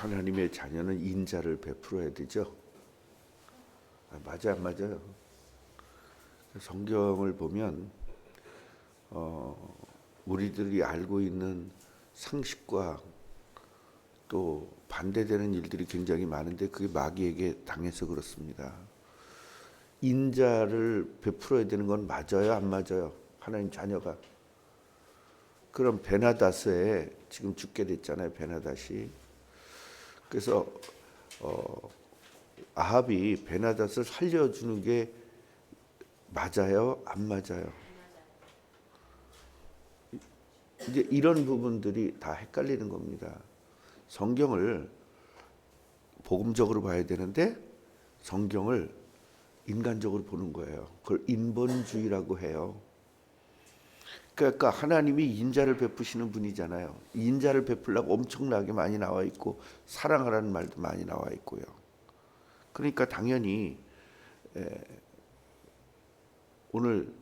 하나님의 자녀는 인자를 베풀어야 되죠. 아, 맞아 안 맞아요. 성경을 보면 어, 우리들이 알고 있는 상식과 또 반대되는 일들이 굉장히 많은데 그게 마귀에게 당해서 그렇습니다. 인자를 베풀어야 되는 건 맞아요, 안 맞아요? 하나님 자녀가. 그럼 베나다스에 지금 죽게 됐잖아요, 베나다시. 그래서 어, 아합이 베나닷을 살려주는 게 맞아요, 안 맞아요? 이제 이런 부분들이 다 헷갈리는 겁니다. 성경을 복음적으로 봐야 되는데 성경을 인간적으로 보는 거예요. 그걸 인본주의라고 해요. 그러니까 하나님이 인자를 베푸시는 분이잖아요. 인자를 베풀라고 엄청나게 많이 나와 있고 사랑하라는 말도 많이 나와 있고요. 그러니까 당연히 에, 오늘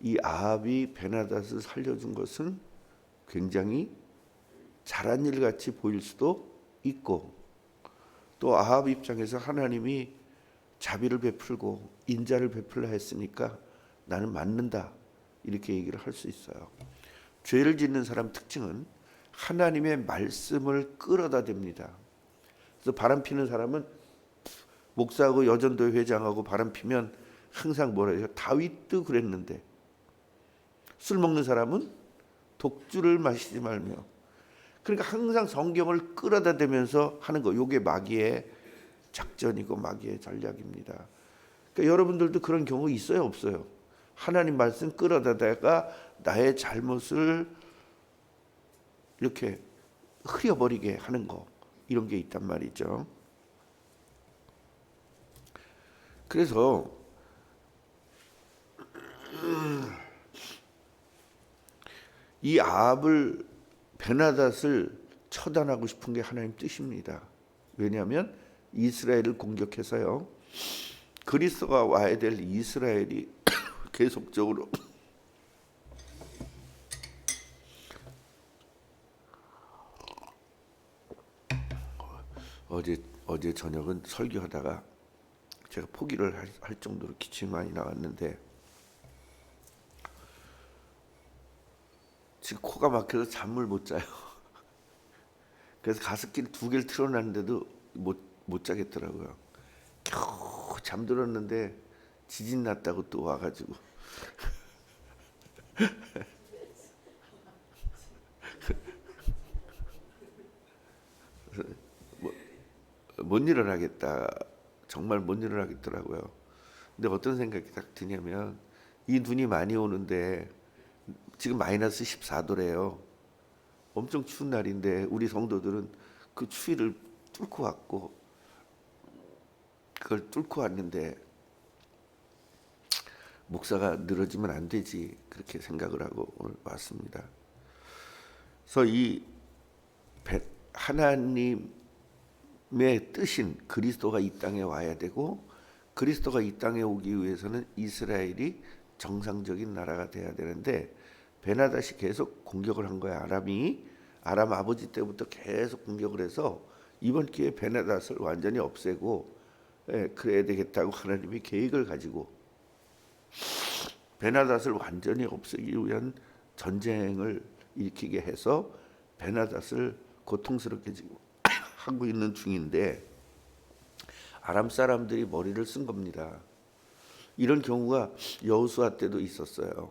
이 아합이 베나닷을 살려준 것은 굉장히 잘한 일 같이 보일 수도 있고 또 아합 입장에서 하나님이 자비를 베풀고 인자를 베풀라 했으니까 나는 맞는다 이렇게 얘기를 할 수 있어요. 죄를 짓는 사람 특징은 하나님의 말씀을 끌어다 댑니다. 그래서 바람 피는 사람은 목사하고 여전도 회장하고 바람 피면 항상 뭐라 해요? 다윗도 그랬는데 술 먹는 사람은 독주를 마시지 말며 그러니까 항상 성경을 끌어다 대면서 하는 거 요게 마귀의 작전이고 마귀의 전략입니다. 그러니까 여러분들도 그런 경우 있어요, 없어요? 하나님 말씀 끌어다다가 나의 잘못을 이렇게 흐려버리게 하는 거 이런 게 있단 말이죠. 그래서 이 아합을 베나닷을 처단하고 싶은 게 하나님 뜻입니다. 왜냐하면 이스라엘을 공격해서요. 그리스도가 와야 될 이스라엘이 계속적으로 어제 어제 저녁은 설교하다가 제가 포기를 할, 할 정도로 기침이 많이 나왔는데 지금 코가 막혀서 잠을 못 자요. 그래서 가습기를 두 개를 틀어놨는데도 못, 못 자겠더라고요. 겨우 잠들었는데 지진 났다고 또 와가지고. 뭐, 못 일어나겠다. 정말 못 일어나겠더라고요. 근데 어떤 생각이 딱 드냐면 이 눈이 많이 오는데 지금 마이너스 14도래요. 엄청 추운 날인데 우리 성도들은 그 추위를 뚫고 왔고 그걸 뚫고 왔는데 목사가 늘어지면 안 되지 그렇게 생각을 하고 오늘 왔습니다. 그래서 이 배- 하나님의 뜻인 그리스도가 이 땅에 와야 되고 그리스도가 이 땅에 오기 위해서는 이스라엘이 정상적인 나라가 돼야 되는데 베나다시 계속 공격을 한 거야 아람이 아람 아버지 때부터 계속 공격을 해서 이번 기회에 베나닷을 완전히 없애고 예, 그래야 되겠다고 하나님이 계획을 가지고 베나닷을 완전히 없애기 위한 전쟁을 일으키게 해서 베나닷을 고통스럽게 지금 하고 있는 중인데 아람 사람들이 머리를 쓴 겁니다. 이런 경우가 여호수아 때도 있었어요.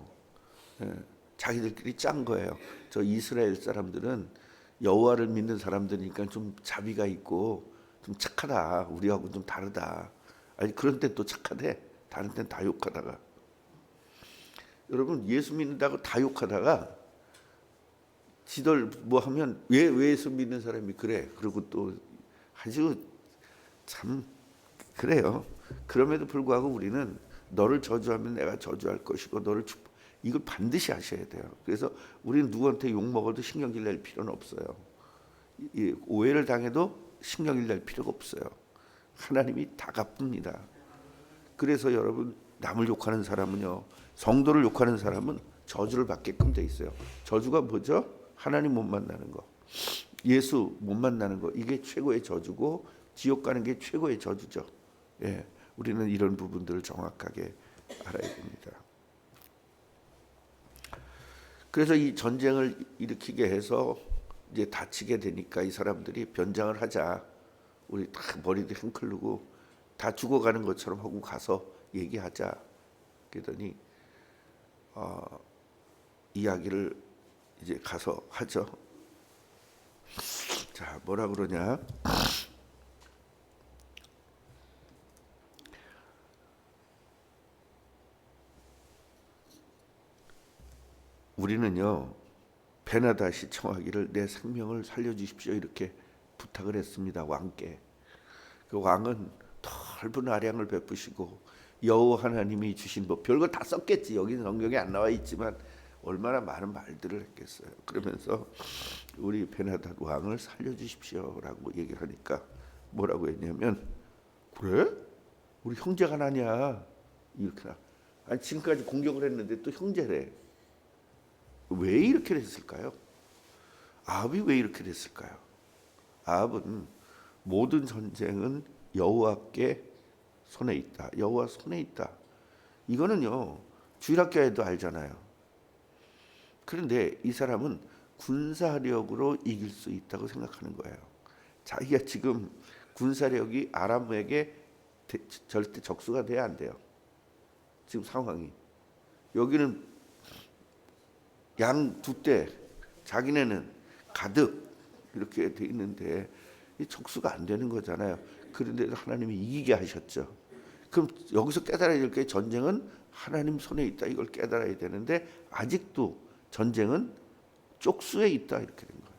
예, 자기들끼리 짠 거예요. 저 이스라엘 사람들은 여호와를 믿는 사람들이니까 좀 자비가 있고 좀 착하다. 우리하고 좀 다르다. 아니 그런 때 또 착하대. 다른 때는 다 욕하다가. 여러분 예수 믿는다고 다 욕하다가 지들 뭐 하면 왜, 왜 예수 믿는 사람이 그래? 그리고 또 아주 참 그래요. 그럼에도 불구하고 우리는 너를 저주하면 내가 저주할 것이고 너를 축복 이걸 반드시 하셔야 돼요. 그래서 우리는 누구한테 욕 먹어도 신경질 낼 필요는 없어요. 오해를 당해도 신경질 낼 필요가 없어요. 하나님이 다 갚습니다. 그래서 여러분 남을 욕하는 사람은요 성도를 욕하는 사람은 저주를 받게끔 돼 있어요. 저주가 뭐죠? 하나님 못 만나는 거. 예수 못 만나는 거 이게 최고의 저주고 지옥 가는 게 최고의 저주죠. 예, 우리는 이런 부분들을 정확하게 알아야 됩니다. 그래서 이 전쟁을 일으키게 해서 이제 다치게 되니까 이 사람들이 변장을 하자. 우리 다 머리도 흔들고 다 죽어가는 것처럼 하고 가서 얘기하자. 그러더니 어, 이야기를 이제 가서 하죠. 자, 뭐라 그러냐? 우리는요 베나다시 청하기를 내 생명을 살려주십시오 이렇게 부탁을 했습니다 왕께 그 왕은 넓은 아량을 베푸시고 여호와 하나님이 주신 뭐 별거 다 썼겠지. 여기는 성경에 안 나와 있지만 얼마나 많은 말들을 했겠어요. 그러면서 우리 베나다 왕을 살려주십시오라고 얘기를 하니까 뭐라고 했냐면 그래? 우리 형제가 나냐? 이렇게 아니 지금까지 공격을 했는데 또 형제래. 왜 이렇게 됐을까요? 아합이 왜 이렇게 됐을까요? 아합은 모든 전쟁은 여호와께 손에 있다. 여호와 손에 있다. 이거는요 주일학교에도 알잖아요. 그런데 이 사람은 군사력으로 이길 수 있다고 생각하는 거예요. 자기가 지금 군사력이 아람에게 대- 절대 적수가 돼야 안 돼요. 지금 상황이 여기는 양 두 대, 자기네는 가득 이렇게 돼 있는데 이 척수가 안 되는 거잖아요. 그런데 하나님이 이기게 하셨죠. 그럼 여기서 깨달아야 될 게 전쟁은 하나님 손에 있다 이걸 깨달아야 되는데 아직도 전쟁은 쪽수에 있다 이렇게 된 거예요.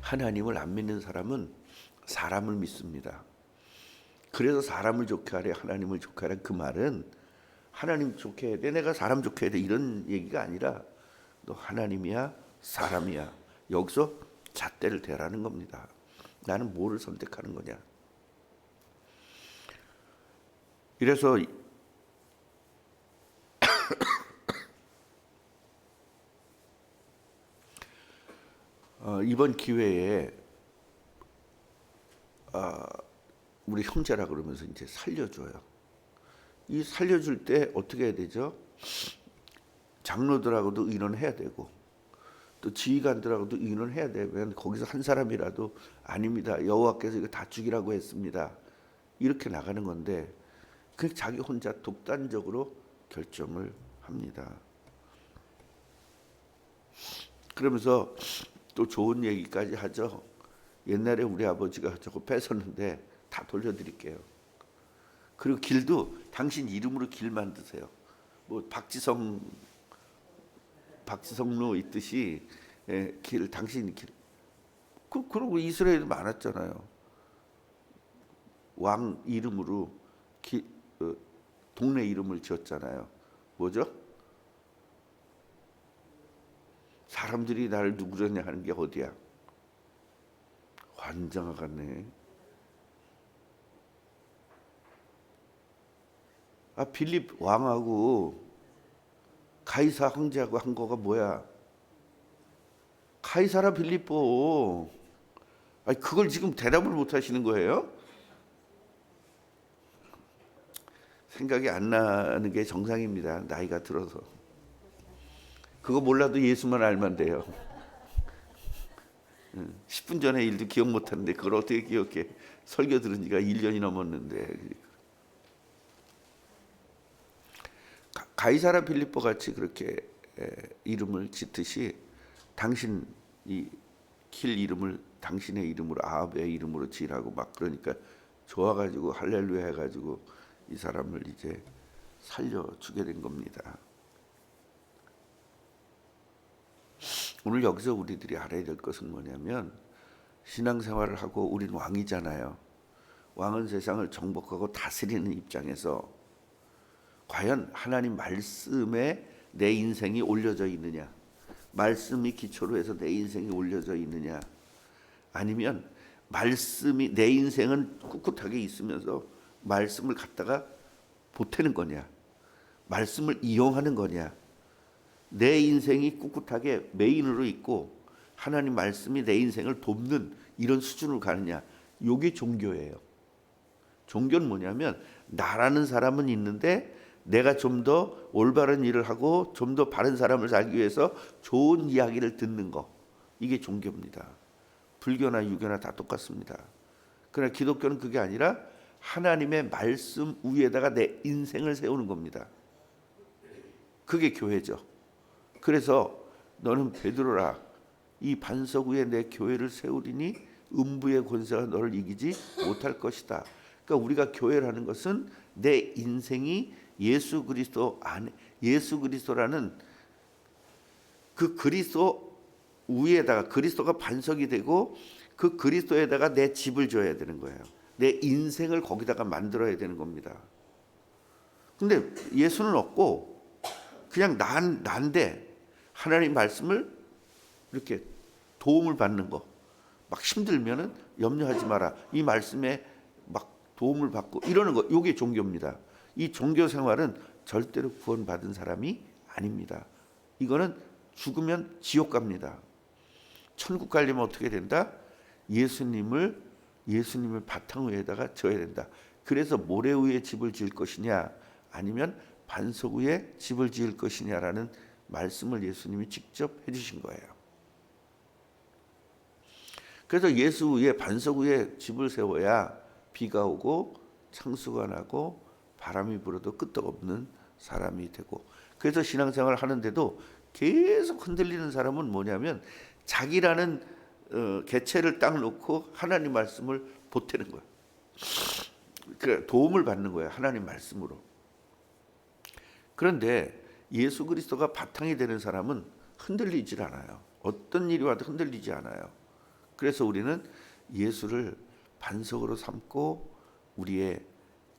하나님을 안 믿는 사람은 사람을 믿습니다. 그래서 사람을 좋게 하래 하나님을 좋게 하래 그 말은 하나님 좋게 해야 돼 내가 사람 좋게 해야 돼 이런 얘기가 아니라 너 하나님이야 사람이야 여기서 잣대를 대라는 겁니다 나는 뭐를 선택하는 거냐 이래서 어, 이번 기회에 아, 우리 형제라 그러면서 이제 살려줘요. 이 살려줄 때 어떻게 해야 되죠? 장로들하고도 의논해야 되고 또 지휘관들하고도 의논해야 되면 거기서 한 사람이라도 아닙니다. 여호와께서 이거 다 죽이라고 했습니다. 이렇게 나가는 건데 그 자기 혼자 독단적으로 결정을 합니다. 그러면서 또 좋은 얘기까지 하죠. 옛날에 우리 아버지가 저거 뺏었는데 다 돌려드릴게요. 그리고 길도 당신 이름으로 길 만드세요. 뭐 박지성 박지성로 있듯이 예, 길 당신 길. 그 그러고 이스라엘 많았잖아요. 왕 이름으로 기, 어, 동네 이름을 지었잖아요. 뭐죠? 사람들이 나를 누구냐 하는 게 어디야? 환장하 같네. 아 빌립 왕하고 가이사 황제하고 한 거가 뭐야? 가이사라 빌립보. 아니 그걸 지금 대답을 못 하시는 거예요? 생각이 안 나는 게 정상입니다. 나이가 들어서. 그거 몰라도 예수만 알면 돼요. 10분 전에 일도 기억 못 하는데 그걸 어떻게 기억해? 설교 들은 지가 1년이 넘었는데. 가- 가이사라 빌립보 같이 그렇게 에, 이름을 짓듯이 당신 이길 이름을 당신의 이름으로 아합의 이름으로 지라고 막 그러니까 좋아가지고 할렐루야 해가지고 이 사람을 이제 살려주게 된 겁니다. 오늘 여기서 우리들이 알아야 될 것은 뭐냐면 신앙생활을 하고 우리는 왕이잖아요. 왕은 세상을 정복하고 다스리는 입장에서 과연 하나님 말씀에 내 인생이 올려져 있느냐? 말씀이 기초로 해서 내 인생이 올려져 있느냐? 아니면 말씀이 내 인생은 꿋꿋하게 있으면서 말씀을 갖다가 보태는 거냐? 말씀을 이용하는 거냐? 내 인생이 꿋꿋하게 메인으로 있고 하나님 말씀이 내 인생을 돕는 이런 수준으로 가느냐. 요게 종교예요. 종교는 뭐냐면 나라는 사람은 있는데 내가 좀 더 올바른 일을 하고 좀 더 바른 사람을 살기 위해서 좋은 이야기를 듣는 거. 이게 종교입니다. 불교나 유교나 다 똑같습니다. 그러나 기독교는 그게 아니라 하나님의 말씀 위에다가 내 인생을 세우는 겁니다. 그게 교회죠. 그래서 너는 베드로라 이 반석 위에 내 교회를 세우리니 음부의 권세가 너를 이기지 못할 것이다. 그러니까 우리가 교회라는 것은 내 인생이 예수 그리스도 안에 예수 그리스도라는 그 그리스도 위에다가 그리스도가 반석이 되고 그 그리스도에다가 내 집을 줘야 되는 거예요. 내 인생을 거기다가 만들어야 되는 겁니다. 근데 예수는 없고 그냥 난 난데 하나님 말씀을 이렇게 도움을 받는 거. 막 힘들면은 염려하지 마라. 이 말씀에 막 도움을 받고 이러는 거. 요게 종교입니다. 이 종교 생활은 절대로 구원받은 사람이 아닙니다. 이거는 죽으면 지옥 갑니다. 천국 가려면 어떻게 된다? 예수님을 예수님을 바탕 위에다가 져야 된다. 그래서 모래 위에 집을 지을 것이냐 아니면 반석 위에 집을 지을 것이냐라는 말씀을 예수님이 직접 해 주신 거예요. 그래서 예수 위에 반석 위에 집을 세워야 비가 오고 창수가 나고 바람이 불어도 끄떡없는 사람이 되고 그래서 신앙생활을 하는데도 계속 흔들리는 사람은 뭐냐면 자기라는 어, 개체를 딱 놓고 하나님 말씀을 보태는 거야. 그 도움을 받는 거야 하나님 말씀으로. 그런데 예수 그리스도가 바탕이 되는 사람은 흔들리질 않아요. 어떤 일이 와도 흔들리지 않아요. 그래서 우리는 예수를 반석으로 삼고 우리의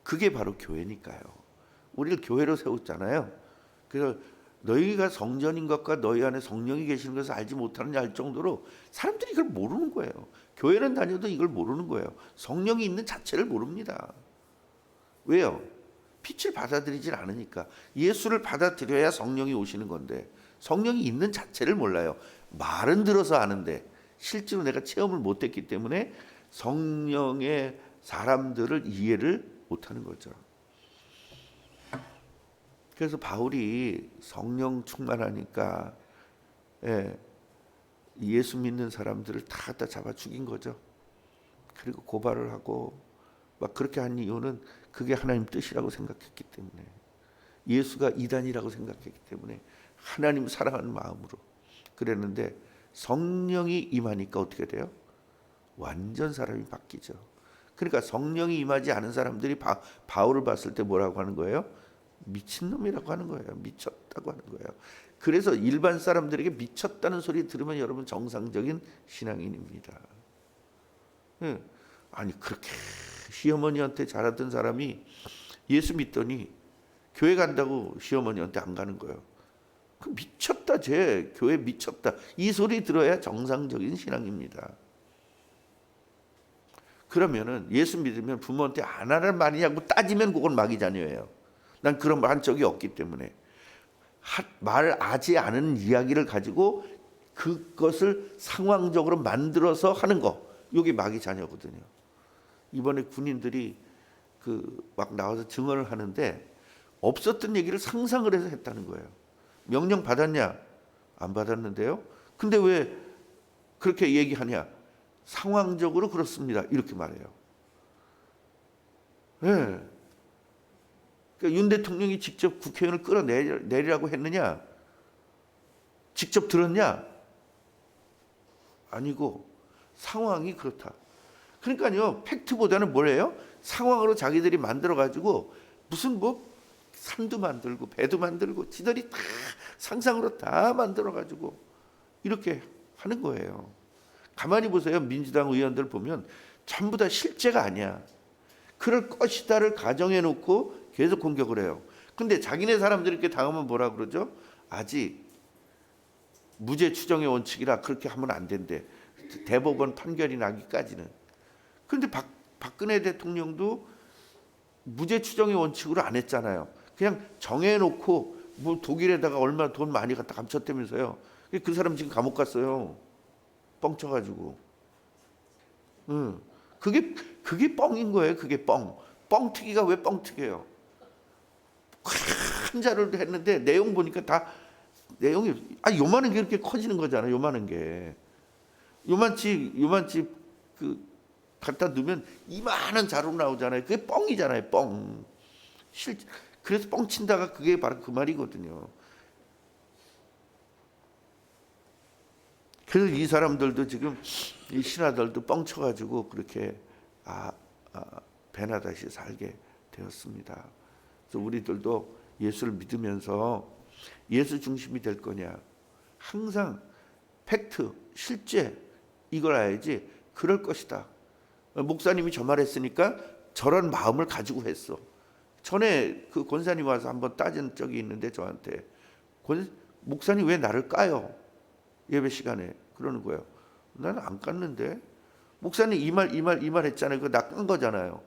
그게 바로 교회니까요. 우리를 교회로 세웠잖아요. 그래서 너희가 성전인 것과 너희 안에 성령이 계시는 것을 알지 못하느냐 할 정도로 사람들이 이걸 모르는 거예요. 교회는 다녀도 이걸 모르는 거예요. 성령이 있는 자체를 모릅니다. 왜요? 빛을 받아들이질 않으니까 예수를 받아들여야 성령이 오시는 건데 성령이 있는 자체를 몰라요. 말은 들어서 아는데 실제로 내가 체험을 못했기 때문에 성령의 사람들을 이해를 못하는 거죠. 그래서 바울이 성령 충만하니까 예, 예수 믿는 사람들을 다 갖다 잡아 죽인 거죠. 그리고 고발을 하고 막 그렇게 한 이유는 그게 하나님 뜻이라고 생각했기 때문에 예수가 이단이라고 생각했기 때문에 하나님 사랑하는 마음으로 그랬는데 성령이 임하니까 어떻게 돼요? 완전 사람이 바뀌죠. 그러니까 성령이 임하지 않은 사람들이 바, 바울을 봤을 때 뭐라고 하는 거예요? 미친놈이라고 하는 거예요. 미쳤다고 하는 거예요. 그래서 일반 사람들에게 미쳤다는 소리 들으면 여러분 정상적인 신앙인입니다. 예. 아니 그렇게 시어머니한테 잘하던 사람이 예수 믿더니 교회 간다고 시어머니한테 안 가는 거예요. 그 미쳤다 쟤 교회 미쳤다 이 소리 들어야 정상적인 신앙입니다. 그러면은 예수 믿으면 부모한테 안 하는 말이냐고 따지면 그건 마귀 자녀예요. 난 그런 말 한 적이 없기 때문에 말하지 않은 이야기를 가지고 그것을 상황적으로 만들어서 하는 거 이게 마귀 자녀거든요. 이번에 군인들이 그 막 나와서 증언을 하는데 없었던 얘기를 상상을 해서 했다는 거예요. 명령 받았냐? 안 받았는데요. 근데 왜 그렇게 얘기하냐? 상황적으로 그렇습니다. 이렇게 말해요. 예. 네. 그러니까 윤 대통령이 직접 국회의원을 끌어내리라고 했느냐? 직접 들었냐? 아니고 상황이 그렇다. 그러니까요, 팩트보다는 뭐래요? 상황으로 자기들이 만들어 가지고 무슨 뭐 산도 만들고 배도 만들고 지들이 다 상상으로 다 만들어 가지고 이렇게 하는 거예요. 가만히 보세요. 민주당 의원들 보면 전부 다 실제가 아니야. 그럴 것이다를 가정해 놓고 계속 공격을 해요. 근데 자기네 사람들이 이렇게 당하면 뭐라 그러죠? 아직 무죄 추정의 원칙이라 그렇게 하면 안 된대. 대법원 판결이 나기까지는. 근데 박, 박근혜 대통령도 무죄 추정의 원칙으로 안 했잖아요. 그냥 정해놓고 뭐 독일에다가 얼마 돈 많이 갖다 감췄다면서요. 그 사람 지금 감옥 갔어요. 뻥쳐가지고. 응. 그게 그게 뻥인 거예요. 그게 뻥. 뻥튀기가 왜 뻥튀기예요? 큰 자료를 했는데 내용 보니까 다 내용이 아 요만한 게 이렇게 커지는 거잖아. 요만한 게. 요만치 요만치 그 갖다 두면 이만한 자료 나오잖아요. 그게 뻥이잖아요. 뻥. 실 그래서 뻥친다가 그게 바로 그 말이거든요. 그래서 이 사람들도 지금 이 신하들도 뻥쳐가지고 그렇게 아, 아 베나다시 살게 되었습니다. 그래서 우리들도 예수를 믿으면서 예수 중심이 될 거냐? 항상 팩트, 실제 이걸 알야지 그럴 것이다. 목사님이 저 말했으니까 저런 마음을 가지고 했어. 전에 그 권사님 와서 한번 따진 적이 있는데 저한테 권, 목사님 왜 나를 까요? 예배 시간에 그러는 거예요. 나는 안 깠는데 목사님 이 말 이 말 이 말 했잖아요. 그거 나 깐 거잖아요.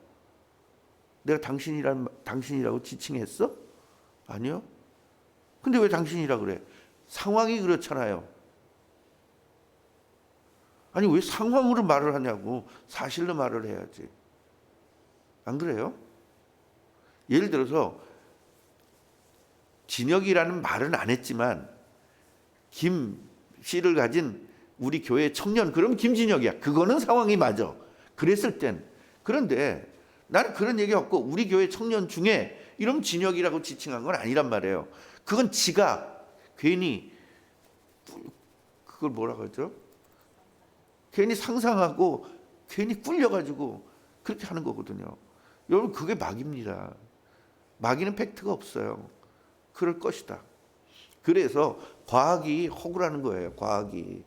내가 당신이란 당신이라고 지칭했어? 아니요. 근데 왜 당신이라 그래? 상황이 그렇잖아요. 아니 왜 상황으로 말을 하냐고 사실로 말을 해야지. 안 그래요? 예를 들어서 진혁이라는 말은 안 했지만 김 씨를 가진 우리 교회 청년 그럼 김진혁이야. 그거는 상황이 맞아. 그랬을 땐 그런데 나는 그런 얘기 없고 우리 교회 청년 중에 이런 진혁이라고 지칭한 건 아니란 말이에요. 그건 지가 괜히 그걸 뭐라 그러죠? 괜히 상상하고 괜히 꿀려가지고 그렇게 하는 거거든요. 여러분 그게 막입니다. 막이는 팩트가 없어요. 그럴 것이다. 그래서 과학이 허구라는 거예요. 과학이.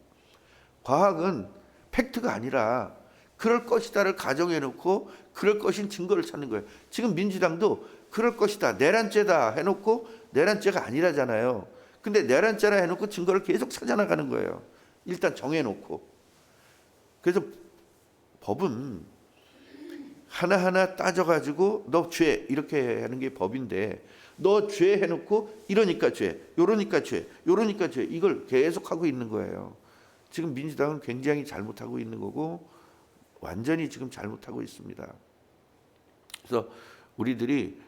과학은 팩트가 아니라 그럴 것이다를 가정해 놓고 그럴 것인 증거를 찾는 거예요. 지금 민주당도 그럴 것이다. 내란죄다 해 놓고 내란죄가 아니라잖아요. 근데 내란죄라 해 놓고 증거를 계속 찾아 나가는 거예요. 일단 정해 놓고. 그래서 법은 하나하나 따져 가지고 너 죄 이렇게 하는 게 법인데 너 죄 해놓고 이러니까 죄, 요러니까 죄, 요러니까 죄 이걸 계속 하고 있는 거예요. 지금 민주당은 굉장히 잘못하고 있는 거고 완전히 지금 잘못하고 있습니다. 그래서 우리들이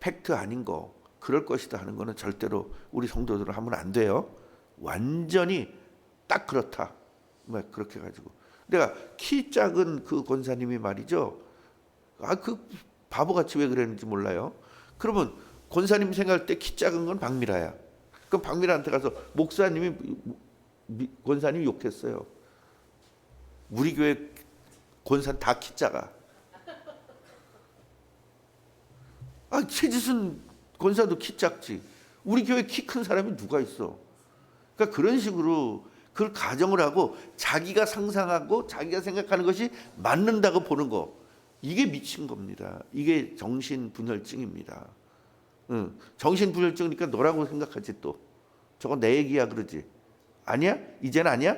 팩트 아닌 거 그럴 것이다 하는 거는 절대로 우리 성도들은 하면 안 돼요. 완전히 딱 그렇다. 뭐 그렇게 가지고 내가 키 작은 그 권사님이 말이죠. 아 그 바보같이 왜 그랬는지 몰라요. 그러면 권사님 생각할 때 키 작은 건 박미라야. 그럼 박미라한테 가서 목사님이 권사님이 욕했어요. 우리 교회 권사 다 키 작아. 아 최지순 권사도 키 작지. 우리 교회 키 큰 사람이 누가 있어? 그러니까 그런 식으로 그걸 가정을 하고 자기가 상상하고 자기가 생각하는 것이 맞는다고 보는 거 이게 미친 겁니다. 이게 정신 분열증입니다. 응. 정신분열증이니까 너라고 생각하지 또 저거 내 얘기야 그러지 아니야? 이제는 아니야?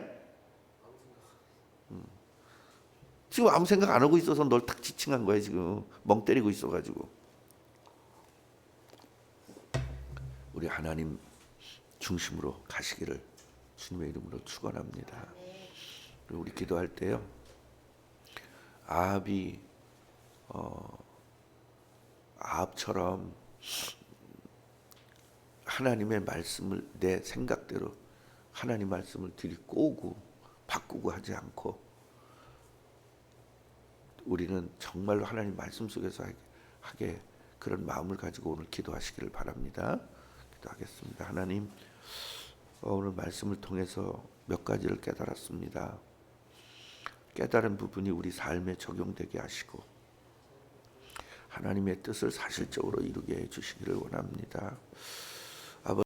응. 지금 아무 생각 안 하고 있어서 널 탁 지칭한 거야 지금 멍 때리고 있어가지고 우리 하나님 중심으로 가시기를 주님의 이름으로 축원합니다. 우리 기도할 때요. 아합이 어, 아합처럼 하나님의 말씀을 내 생각대로 하나님 말씀을 들이 꼬고 바꾸고 하지 않고 우리는 정말로 하나님 말씀 속에서 하게 그런 마음을 가지고 오늘 기도하시기를 바랍니다. 기도하겠습니다. 하나님 어, 오늘 말씀을 통해서 몇 가지를 깨달았습니다. 깨달은 부분이 우리 삶에 적용되게 하시고 하나님의 뜻을 사실적으로 이루게 해 주시기를 원합니다.